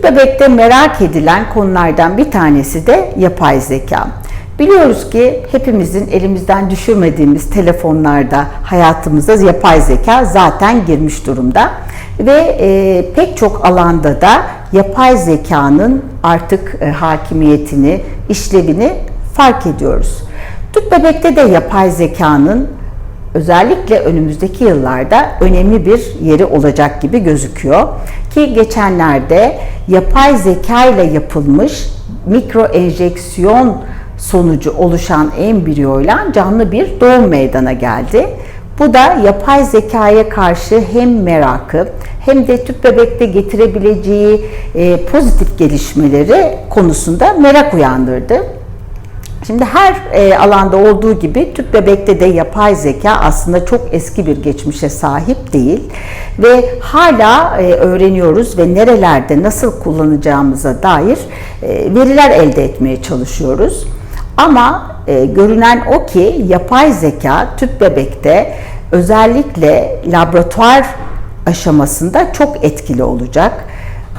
Tüp bebekte merak edilen konulardan bir tanesi de yapay zeka. Biliyoruz ki hepimizin elimizden düşürmediğimiz telefonlarda hayatımıza yapay zeka zaten girmiş durumda ve e, pek çok alanda da yapay zekanın artık e, hakimiyetini, işlevini fark ediyoruz. Tüp bebekte de yapay zekanın özellikle önümüzdeki yıllarda önemli bir yeri olacak gibi gözüküyor. Ki geçenlerde yapay zeka ile yapılmış mikro enjeksiyon sonucu oluşan embriyoyla canlı bir doğum meydana geldi. Bu da yapay zekaya karşı hem merakı hem de tüp bebekte getirebileceği e, pozitif gelişmeleri konusunda merak uyandırdı. Şimdi her e, alanda olduğu gibi tüp bebekte de yapay zeka aslında çok eski bir geçmişe sahip değil ve hala e, öğreniyoruz ve nerelerde nasıl kullanacağımıza dair e, veriler elde etmeye çalışıyoruz. Ama e, görünen o ki yapay zeka tüp bebekte özellikle laboratuvar aşamasında çok etkili olacak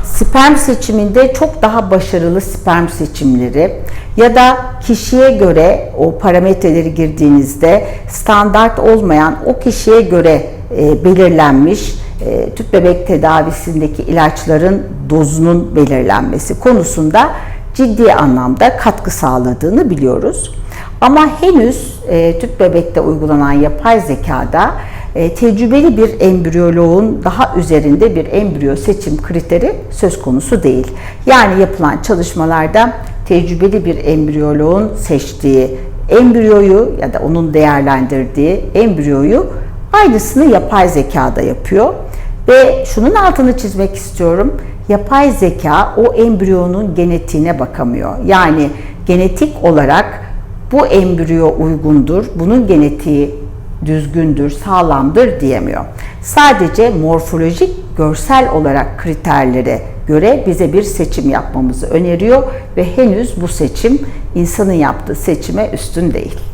sperm seçiminde çok daha başarılı sperm seçimleri ya da kişiye göre o parametreleri girdiğinizde standart olmayan o kişiye göre e, belirlenmiş e, tüp bebek tedavisindeki ilaçların dozunun belirlenmesi konusunda ciddi anlamda katkı sağladığını biliyoruz. Ama henüz e, tüp bebekte uygulanan yapay zekada tecrübeli bir embriyoloğun daha üzerinde bir embriyo seçim kriteri söz konusu değil. Yani yapılan çalışmalarda tecrübeli bir embriyoloğun seçtiği embriyoyu ya da onun değerlendirdiği embriyoyu aynısını yapay zekada yapıyor. Ve şunun altını çizmek istiyorum. Yapay zeka o embriyonun genetiğine bakamıyor. Yani genetik olarak bu embriyo uygundur, bunun genetiği düzgündür, sağlamdır diyemiyor. Sadece morfolojik, görsel olarak kriterlere göre bize bir seçim yapmamızı öneriyor ve henüz bu seçim insanın yaptığı seçime üstün değil.